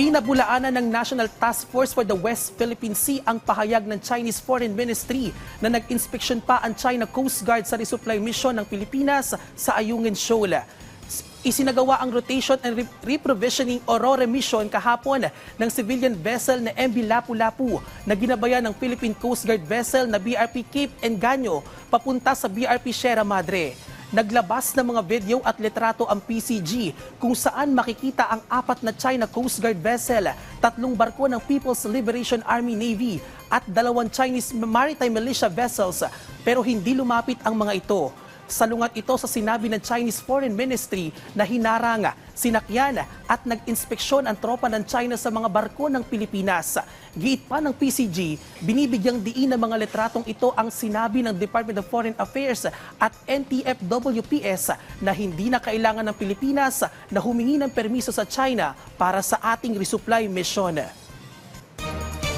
Pinabulaanan ng National Task Force for the West Philippine Sea ang pahayag ng Chinese Foreign Ministry na nag-inspeksyon pa ang China Coast Guard sa resupply mission ng Pilipinas sa Ayungin Shoal. Isinagawa ang rotation and re- reprovisioning Aurora mission kahapon ng civilian vessel na MV Lapu-Lapu na ginabayan ng Philippine Coast Guard vessel na BRP Cape Engaño papunta sa BRP Sierra Madre. Naglabas ng mga video at litrato ang PCG kung saan makikita ang apat na China Coast Guard vessel, tatlong barko ng People's Liberation Army Navy at dalawang Chinese Maritime Militia vessels pero hindi lumapit ang mga ito. Salungat ito sa sinabi ng Chinese Foreign Ministry na hinarang, sinakyan at nag-inspeksyon ang tropa ng China sa mga barko ng Pilipinas. Giit pa ng PCG, binibigyang diin ng mga litratong ito ang sinabi ng Department of Foreign Affairs at NTF-WPS na hindi na kailangan ng Pilipinas na humingi ng permiso sa China para sa ating resupply mission.